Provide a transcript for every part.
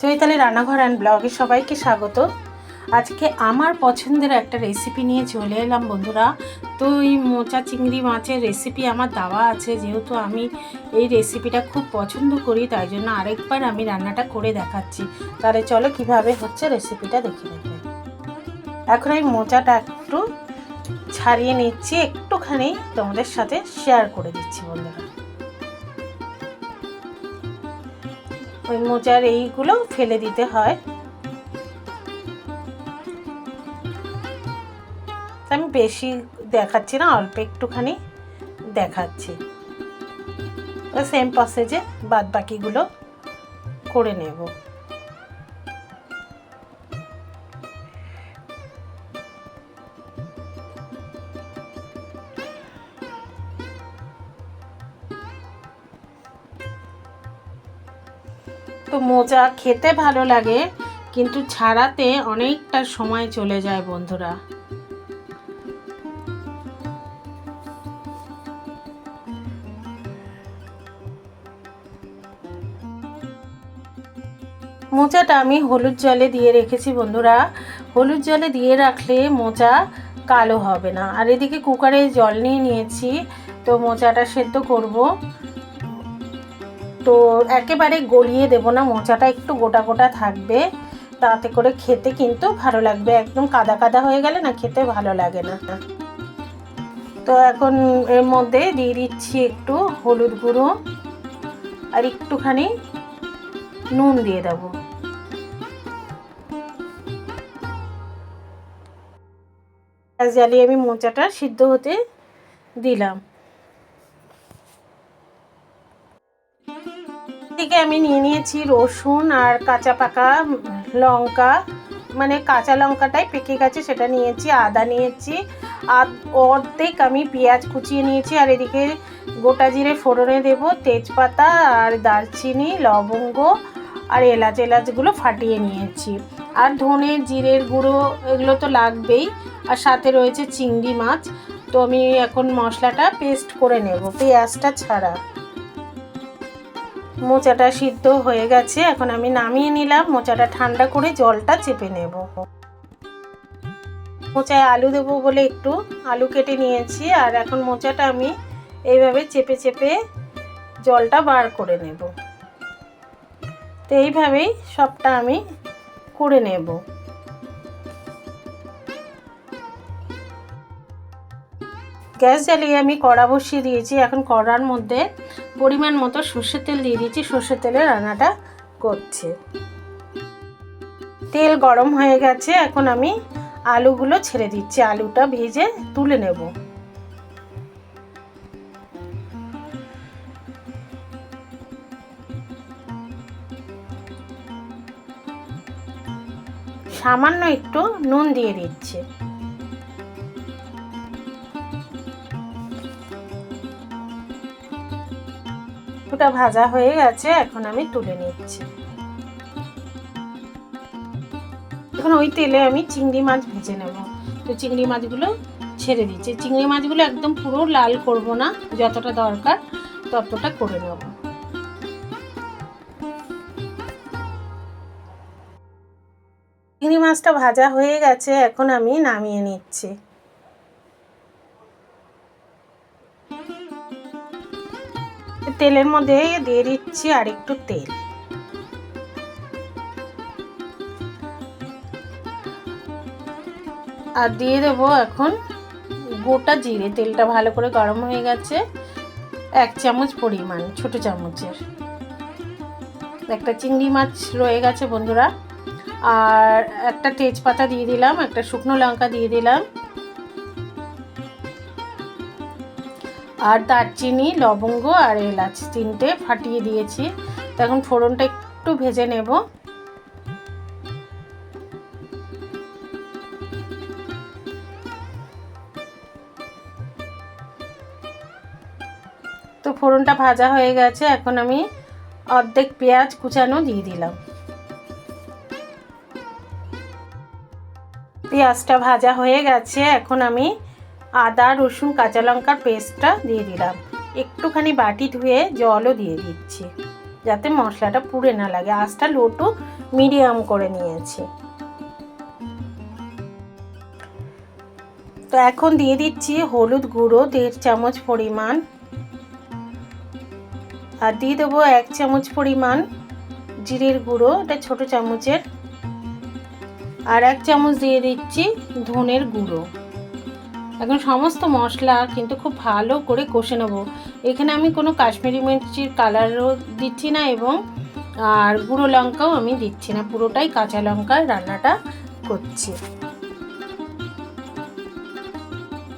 চৈতালি রান্নাঘর অ্যান্ড ব্লগে সবাইকে স্বাগত। আজকে আমার পছন্দের একটা রেসিপি নিয়ে চলে এলাম বন্ধুরা। তো এই মোচা চিংড়ি মাছের রেসিপি আমার দেওয়া আছে, যেহেতু আমি এই রেসিপিটা খুব পছন্দ করি, তাই জন্য আরেকবার আমি রান্নাটা করে দেখাচ্ছি। তাহলে চলো কীভাবে হচ্ছে রেসিপিটা দেখে নেবে এখন এই মোচাটা একটু ছাড়িয়ে নিচ্ছি, একটুখানি তোমাদের সাথে শেয়ার করে দিচ্ছি বন্ধুরা। ওই মোচার এইগুলো ফেলে দিতে হয়। আমি বেশি দেখাচ্ছি না, অল্প একটুখানি দেখাচ্ছি। সেম প্রসেজে বাদ বাকিগুলো করে নেব। তো মোজা খেতে ভালো লাগে, কিন্তু ছাড়াতে অনেকটা সময় চলে যায় বন্ধুরা। মোচাটা আমি হলুদ জলে দিয়ে রেখেছি বন্ধুরা। হলুদ জলে দিয়ে রাখলে মোচা কালো হবে না। আর এদিকে কুকারে জল নিয়ে নিয়েছি, তো মোচাটা সেদ্ধ করব। তো একেবারে গলিয়ে দেব না, মোচাটা একটু গোটা গোটা থাকবে, তাতে করে খেতে কিন্তু ভালো লাগবে। একদম কাদা কাদা হয়ে গেলে না খেতে ভালো লাগে না। তো এখন এর মধ্যে দিয়ে দিচ্ছি একটু হলুদ গুঁড়ো আর একটুখানি নুন দিয়ে দেব। জ্বালিয়ে আমি মোচাটা সিদ্ধ হতে দিলাম। থেকে আমি নিয়ে নিয়েছি রসুন আর কাঁচা পাকা লঙ্কা। মানে কাঁচা লঙ্কাটাই পেকে গেছে, সেটা নিয়েছি, আদা নিয়েছি। আর অর্ধেক আমি পেঁয়াজ কুচিয়ে নিয়েছি, আর এদিকে গোটা জিরে ফোড়নে দেব, তেজপাতা আর দারচিনি, লবঙ্গ আর এলাচ, এলাচগুলো ফাটিয়ে নিয়েছি। আর ধনে জিরের গুঁড়ো এগুলো তো লাগবেই, আর সাথে রয়েছে চিংড়ি মাছ। তো আমি এখন মশলাটা পেস্ট করে নেব, পেঁয়াজটা ছাড়া। মোচাটা সিদ্ধ হয়ে গেছে, এখন আমি নামিয়ে নিলাম। মোচাটা ঠান্ডা করে জলটা চেপে নেব। মোচায় আলু দেবো বলে একটু আলু কেটে নিয়েছি, আর এখন মোচাটা আমি এইভাবে চেপে চেপে জলটা বার করে নেব। তো এইভাবেই সবটা আমি করে নেব। গ্যাস জ্বালিয়ে আমি কড়া বসিয়ে দিয়েছি। এখন কড়ার মধ্যে পরিমাণ মতো সর্ষের তেল দিয়ে দিয়েছি সর্ষের তেলে রান্নাটা করছে। তেল গরম হয়ে গেছে। এখন আমি আলুগুলো ছেড়ে দিচ্ছি। আলুটা ভেজে তুলে নেব। সামান্য একটু নুন দিয়ে দিচ্ছি। ওটা ভাজা হয়ে গেছে, এখন আমি তুলে নিচ্ছি। এখন ওই তেলে আমি চিংড়ি মাছ ভেজে নেব। তো চিংড়ি মাছগুলো ছেড়ে দিচ্ছি। চিংড়ি মাছগুলো একদম পুরো লাল করব না, যতটা দরকার ততটা করে নেব। চিংড়ি মাছটা ভাজা হয়ে গেছে, এখন আমি নামিয়ে নিচ্ছি। তেলের মধ্যে দিয়ে দিচ্ছি আর একটু তেল। আর দিয়ে দেবো এখন গোটা জিরে। তেলটা ভালো করে গরম হয়ে গেছে। এক চামচ পরিমাণ, ছোট চামচের। একটা চিংড়ি মাছ রয়ে গেছে বন্ধুরা। আর একটা তেজপাতা দিয়ে দিলাম, একটা শুকনো লঙ্কা দিয়ে দিলাম। আর দারচিনি, লবঙ্গ আর এলাচ তিনটে ফাটিয়ে দিয়েছি। তো এখন ফোড়নটা একটু ভেজে নেব। তো ফোড়নটা ভাজা হয়ে গেছে। এখন আমি অর্ধেক পেঁয়াজ কুচানো দিয়ে দিলাম। পেঁয়াজটা ভাজা হয়ে গেছে। এখন আমি আদা, রসুন, কাঁচা লঙ্কার পেস্টটা দিয়ে দিলাম। একটুখানি বাটি ধুয়ে জলও দিয়ে দিচ্ছি, যাতে মশলাটা পুড়ে না লাগে। আঁচটা লো টু মিডিয়াম করে নিয়েছি। তো এখন দিয়ে দিচ্ছি হলুদ গুঁড়ো, দেড় চামচ পরিমাণ। আর দিয়ে দেবো এক চামচ পরিমাণ জিরের গুঁড়ো, এটা ছোট চামচের। আর এক চামচ দিয়ে দিচ্ছি ধনের গুঁড়ো। এখন সমস্ত মশলা কিন্তু খুব ভালো করে কষে নেব। এখানে আমি কোনো কাশ্মীরি মির্চির কালারও দিচ্ছি না এবং আর গুঁড়ো লঙ্কাও আমি দিচ্ছি না, পুরোটাই কাঁচা লঙ্কার রান্নাটা করছি।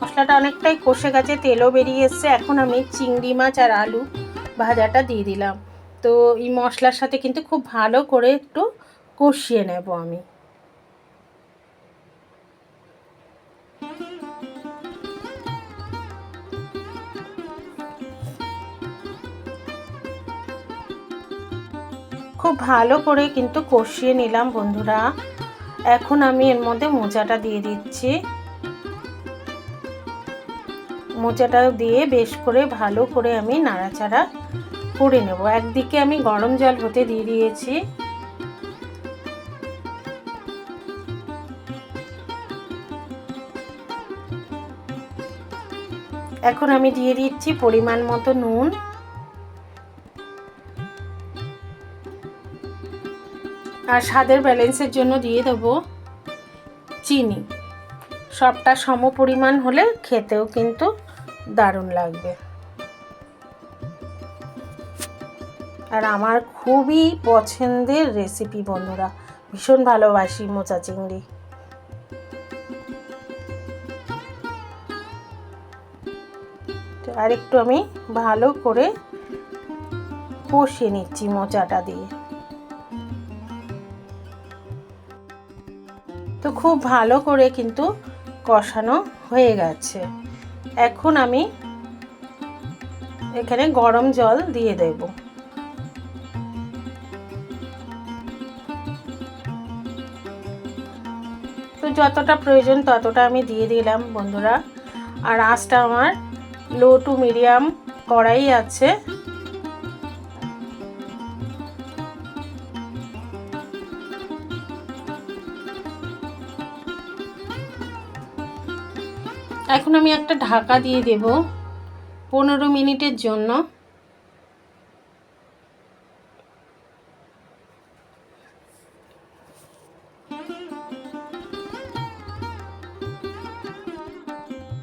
মশলাটা অনেকটাই কষে গেছে, তেলও বেরিয়ে এসছে, এখন আমি চিংড়ি মাছ আর আলু ভাজাটা দিয়ে দিলাম। তো এই মশলার সাথে কিন্তু খুব ভালো করে একটু কষিয়ে নেব আমি। খুব ভালো করে কিন্তু কষিয়ে নিলাম বন্ধুরা। এখন আমি এর মধ্যে মোচাটা দিয়ে দিচ্ছি। মোচাটা দিয়ে বেশ করে ভালো করে আমি নাড়াচাড়া করে নেব। একদিকে আমি গরম জল হতে দিয়ে দিয়েছি। এখন আমি দিয়ে দিচ্ছি পরিমাণ মতো নুন। আর স্বাদের ব্যালেন্সের জন্য দিয়ে দেবো চিনি। সবটা সম পরিমাণ হলে খেতেও কিন্তু দারুণ লাগবে। আর আমার খুবই পছন্দের রেসিপি বন্ধুরা, ভীষণ ভালোবাসি মোচা চিংড়ি। আর একটু আমি ভালো করে কষিয়ে নিচ্ছি মোচাটা দিয়ে। তো খুব ভালো করে কিন্তু কষানো হয়ে গেছে। এখন আমি এখানে গরম জল দিয়ে দেব। তো যতটা প্রয়োজন ততটা আমি দিয়ে দিলাম বন্ধুরা। আর আঁচটা আমার লো টু মিডিয়াম করাই আছে। এখন আমি একটা ঢাকা দিয়ে দেব পনেরো মিনিটের জন্য।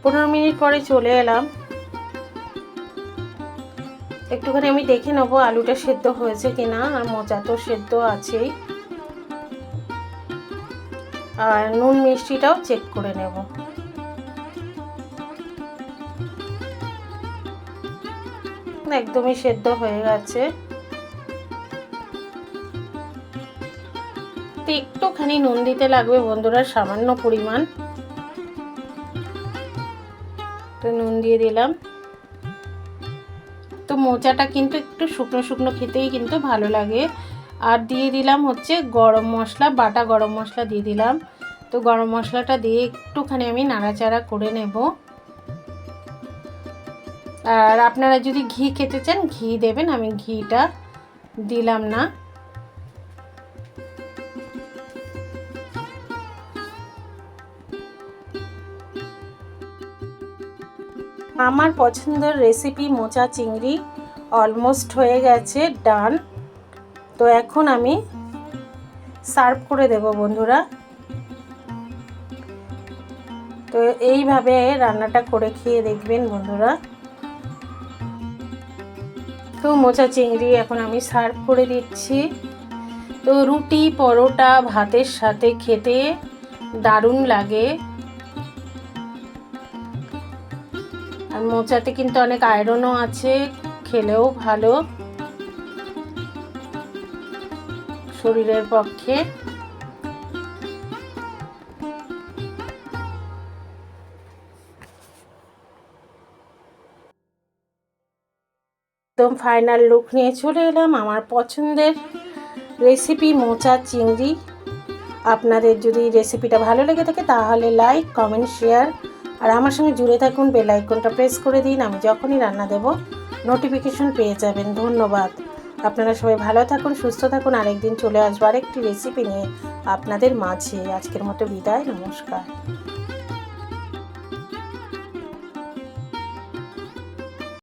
পনেরো মিনিট পরে চলে এলাম। একটুখানি আমি দেখে নেব আলুটা সেদ্ধ হয়েছে কিনা, আর মোচা তো সেদ্ধ আছেই। আর নুন মিষ্টিটাও চেক করে নেব। একদমই সেদ্ধ হয়ে গেছে। তো একটুখানি নুন দিতে লাগবে বন্ধুরা, সামান্য পরিমাণ। তো নুন দিয়ে দিলাম। তো মোচাটা কিন্তু একটু শুকনো শুকনো খেতেই কিন্তু ভালো লাগে। আর দিয়ে দিলাম হচ্ছে গরম মশলা, বাটা গরম মশলা দিয়ে দিলাম। তো গরম মশলাটা দিয়ে একটুখানি আমি নাড়াচাড়া করে নেব। আর আপনারা যদি ঘি খেতে চান, ঘি দেবেন, আমি ঘিটা দিলাম না। আমার পছন্দের রেসিপি মোচা চিংড়ি অলমোস্ট হয়ে গেছে ডান তো এখন আমি সার্ভ করে দেব বন্ধুরা। তো এইভাবে রান্নাটা করে খেয়ে দেখবেন বন্ধুরা। তো মোচা চিংড়ি এখন আমি সার্ভ করে দিচ্ছি। তো রুটি, পরোটা, ভাতের সাথে খেতে দারুণ লাগে। আর মোচাতে কিন্তু অনেক আয়রনও আছে, খেলেও ভালো। শরীরের পক্ষে। একদম ফাইনাল লুক নিয়ে চলে এলাম। আমার পছন্দের রেসিপি মোচা চিংড়ি। আপনাদের যদি রেসিপিটা ভালো লেগে থাকে, তাহলে লাইক কমেন্ট শেয়ার আর আমার সঙ্গে জুড়ে থাকুন বেল আইকনটা প্রেস করে দিন। আমি যখনই রান্না দেব নোটিফিকেশন পেয়ে যাবেন। ধন্যবাদ। আপনারা সবাই ভালো থাকুন, সুস্থ থাকুন। আরেকদিন চলে আসব আরেকটি রেসিপি নিয়ে আপনাদের মাঝে। আজকের মতো বিদায়, নমস্কার।